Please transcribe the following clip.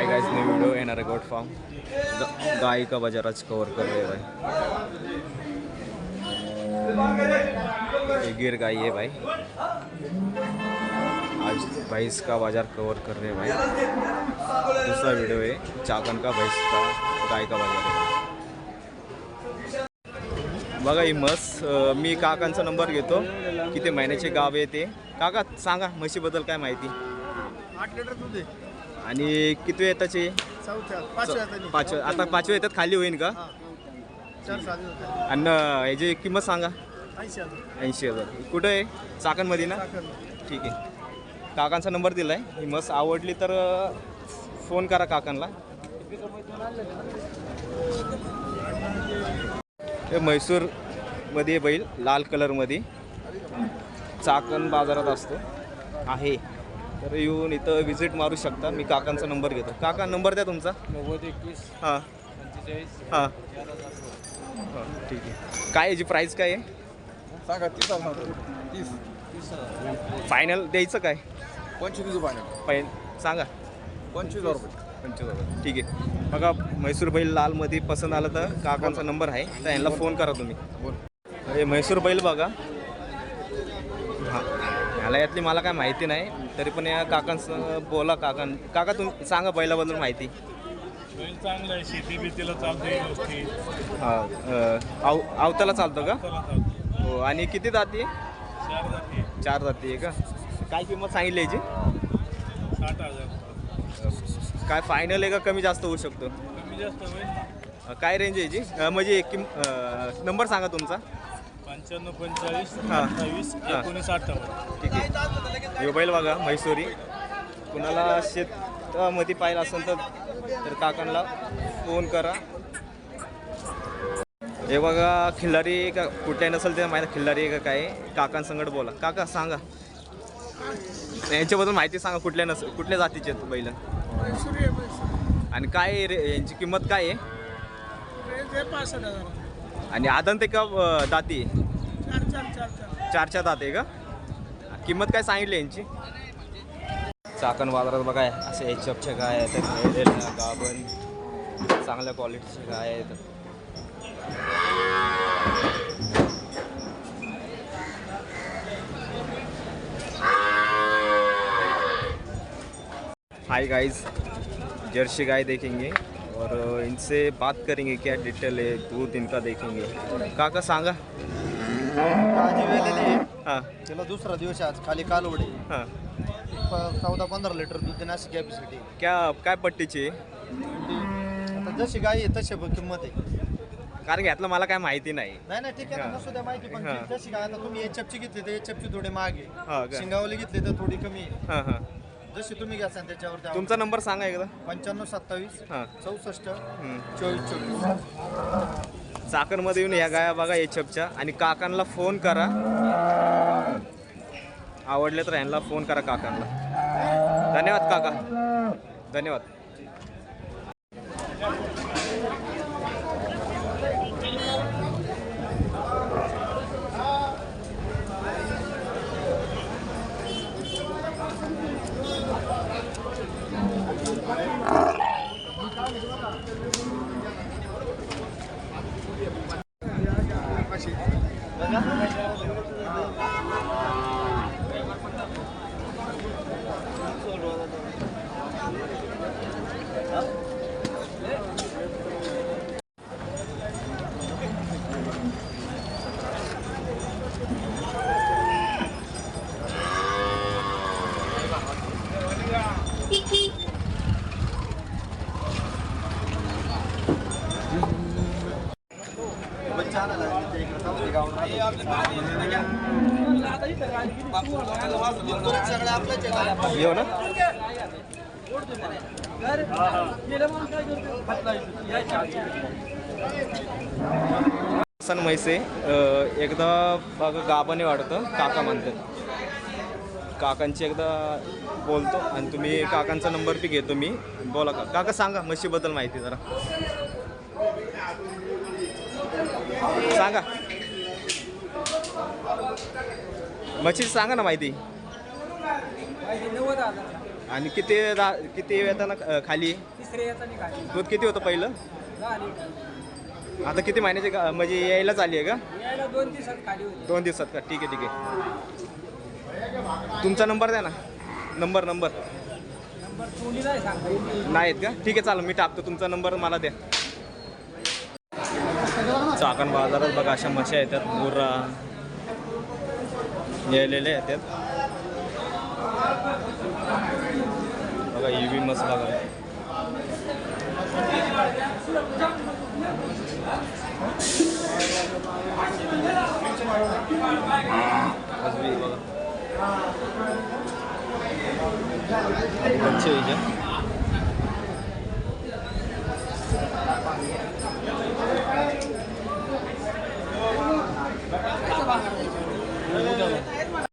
हाय guys new video येणार आहे गोट फार्म गाय का बाजाराच कवर कर रहे भाई। गिर गाय है भाई। आज भैंस का बाज़ार कवर कर रहे हैं भाई। दूसरा वीडियो है चाकन का भैंस का गाय का बाज़ार बघा ही म्हस अं, मी काकांचा नंबर घेतो. किती महिन्याचे गाव आहे ते. काका सांगा म्हशीबद्दल काय माहिती? आठ लिटर दूध आहे. आणि किती येताचे? चौथ्या पाचव्या. पाचव्या आता पाचव्या येतात खाली होईन का? हा. चार साधे होते आणि ह्याची किंमत सांगा. ऐंशी हजार. ऐंशी हजार. कुठं आहे? चाकणमध्ये ना? साखर ठीक आहे. काकांचा नंबर दिला आहे ही मस्त आवडली तर अं, फोन करा काकांना. हे म्हैसूरमध्ये बैल लाल कलरमध्ये. चाकण बाजारात असतो. आहे. तर येऊन इथं विजिट मारू शकता. मी काकांचा नंबर घेतो. काका नंबर द्या तुमचा. नव्वद एकवीस हां. पंचेचाळीस हां. हां ठीक आहे. काय याची प्राईस काय आहे? सांगा तीस हजार तीस. तीस फायनल द्यायचं काय? पंचवीस रुपये फाईन सांगा. पंचवीस हजार रुपये. पंचवीस हजार. ठीक आहे. बघा म्हैसूर बैल लालमध्ये पसंत आलं तर काकांचा नंबर आहे. तर यांना फोन करा तुम्ही. बोल. हे म्हैसूर बैल बघा. हां. यातली मला काय माहिती नाही तरी पण या काकांचं बोला काकां काका तुम्ही सांगा बैलाबद्दल माहिती. बैल चांगलं आहे शेती बितीला चालते व्यवस्थित. हां अं, आव आवताला चालतं का? चालते हो आणि किती जाती? चार जाती चार जाती आहे का? काय किंमत सांगितली याची? साठ हजार. काय फायनल आहे का? कमी जास्त होऊ शकतो. कमी जास्त होईल अं, काय रेंज आहे याची? अं, म्हणजे किम नंबर सांगा तुमचा. पंच्याण्णव पंचेचाळीस हा. अठ्ठावीस हा. एकोणीस अठ्ठावन्न. ठीक आहे. मोबाईल बघा म्हैसुरी. कुणाला शेतामध्ये पाहिलं असेल तर तर काकांना फोन करा. हे बघा खिल्लारी का कुठल्या नसेल ते माहिती खिल्लारी का काय? काकांसंगड बोला. काका सांगा. यांच्याबद्दल माहिती सांगा कुठल्या नस कुठल्या जातीचे आहेत बैल? आणि काय रे यांची किंमत काय आहे? पासष्ट हजार. आणि आदन ते का अं, दाती आहे? चार चार दात आहे का? किंमत काय सांगितली यांची? चाकण बाजारात बघा असे एच एफच्या गाय आहेत गाबन चांगल्या क्वालिटीचे गाय आहेत. हाय गाइस जर्सी गाय देखेंगे और इनसे बात करेंगे क्या डिटेल है दूध इनका देखेंगे। काका सांगा। ताजी वेलेली आहे. हां. त्याला दुसरा दिवस आज खाली कालवडे. हां. चौदा पंधरा लिटर दूध देण्यास कॅपॅसिटी क्या काय पट्टीची? आहे? आता जशी गाय आहे तशी ब- किंमत आहे. कारण यातलं मला काय माहिती नाही. नाही नाही ठीक आहे. ना नसू द्या माहिती पण हा. जशी गाय आता तुम्ही एचएफची घेतली तर एचएफची थोडी महाग हा का? शिंगावली घेतली तर थोडी कमी आहे. हां हां. जशी तुम्ही घ्याल त्याच्यावरती तुमचा नंबर सांगा एकदा. पंच्याण्णव सत्तावीस हां. चौसष्ट हम्म. चोवीस चोवीस. चाकणमध्ये येऊन या गाया बघा एचपच्या आणि काकांना फोन करा. आवडले तर यांना फोन करा काकांना. धन्यवाद काका. धन्यवाद. येऊ ना. सन म्हैसे एकदा बघ गाबाने वाढतं काका म्हणतात. काकांची एकदा बोलतो आणि तुम्ही काकांचा नंबर बी घेतो मी. बोला का काका सांगा म्हशीबद्दल माहिती जरा. सांगा. म्हशीची सांगा ना माहिती. आणि किती दा किती येताना खाली? दूध किती होतं पहिलं? आता किती महिन्याचे म्हणजे यायलाच आली आहे का? दोन दिवसात खाली दोन दिवसात का? ठीक आहे ठीक आहे. तुमचा नंबर द्या ना. Number number. नाही नाहीत का? ठीक आहे चालेल मी टाकतो. तुमचा नंबर मला द्या. चाकण बाजारात बघा अशा मशा येतात. मुर्रा यायलेले त्यात बघा ई व्ही मस्त बघा. बघा. बच्चे